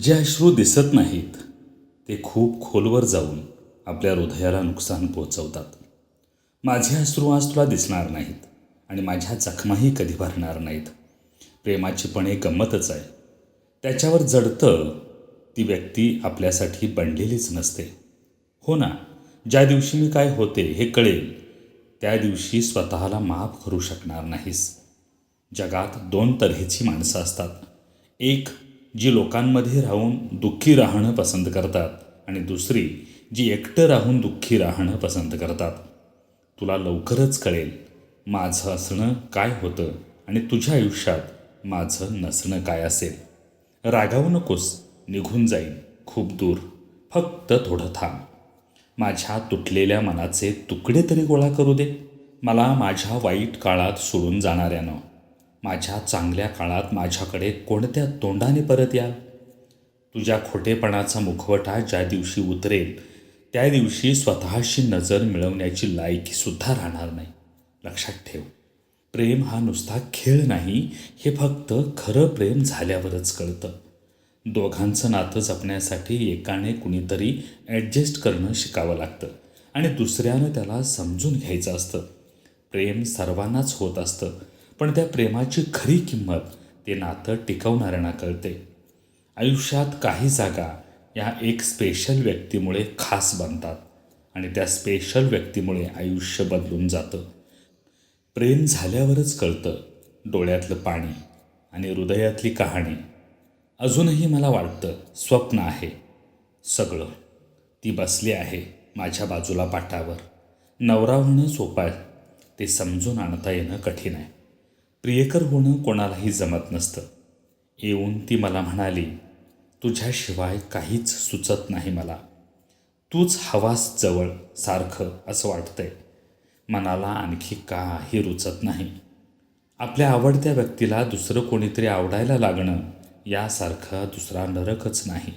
जे अश्रू दिसत नाहीत ते खूप खोलवर जाऊन आपल्या हृदयाला नुकसान पोचवतात माझे अश्रू आज तुला दिसणार नाहीत आणि माझ्या जखमाही कधी भरणार नाहीत. प्रेमाची पण एक गंमतच आहे. त्याच्यावर जडतं ती व्यक्ती आपल्यासाठी बनलेलीच नसते. हो ना ज्या दिवशी मी काय होते हे कळेल त्या दिवशी स्वतःला माफ करू शकणार नाहीस. जगात दोन तऱ्हेची माणसं असतात. एक जी लोकांमध्ये राहून दुःखी राहणं पसंत करतात आणि दुसरी जी एकटं राहून दुःखी राहणं पसंत करतात. तुला लवकरच कळेल माझं असणं काय होतं आणि तुझ्या आयुष्यात माझं नसणं काय असेल. रागावू नकोस निघून जाईन खूप दूर फक्त थोडं थांब. माझ्या तुटलेल्या मनाचे तुकडे तरी गोळा करू दे. मला माझ्या वाईट काळात सोडून जाणाऱ्यानं माझ्या चांगल्या काळात माझ्याकडे कोणत्या तोंडाने परत याल तुझ्या खोटेपणाचा मुखवटा ज्या दिवशी उतरेल त्या दिवशी स्वतःशी नजर मिळवण्याची लायकीसुद्धा राहणार नाही. लक्षात ठेव प्रेम हा नुसता खेळ नाही हे फक्त खरं प्रेम झाल्यावरच कळतं. दोघांचं नातं जपण्यासाठी एकाने कुणीतरी ॲडजस्ट करणं शिकावं लागतं आणि दुसऱ्यानं त्याला समजून घ्यायचं असतं. प्रेम सर्वांनाच होत असतं. पण त्या प्रेमाची खरी किंमत ते नातं टिकवणाऱ्यांना कळते. आयुष्यात काही जागा या एक स्पेशल व्यक्तीमुळे खास बनतात आणि त्या स्पेशल व्यक्तीमुळे आयुष्य बदलून जातं. प्रेम झाल्यावरच कळतं डोळ्यातलं पाणी आणि हृदयातली कहाणी. अजूनही मला वाटतं स्वप्न आहे. सगळं. ती बसली आहे माझ्या बाजूला पाटावर नवरा होणं सोपं आहे. ते समजून आणता येणं कठीण आहे. प्रियकर होणं कोणालाही जमत नसतं. येऊन ती मला म्हणाली तुझ्याशिवाय काहीच सुचत नाही मला. तूच हवास जवळ सारखं असं वाटतंय. मनाला आणखी काही रुचत नाही. आपल्या आवडत्या व्यक्तीला दुसरं कोणीतरी आवडायला लागणं यासारखा दुसरा नरकच नाही.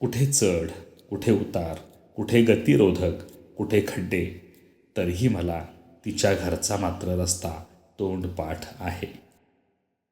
कुठे चढ कुठे उतार कुठे गतिरोधक कुठे खड्डे तरीही मला तिच्या घरचा मात्र रस्ता तोंडपाठ आहे.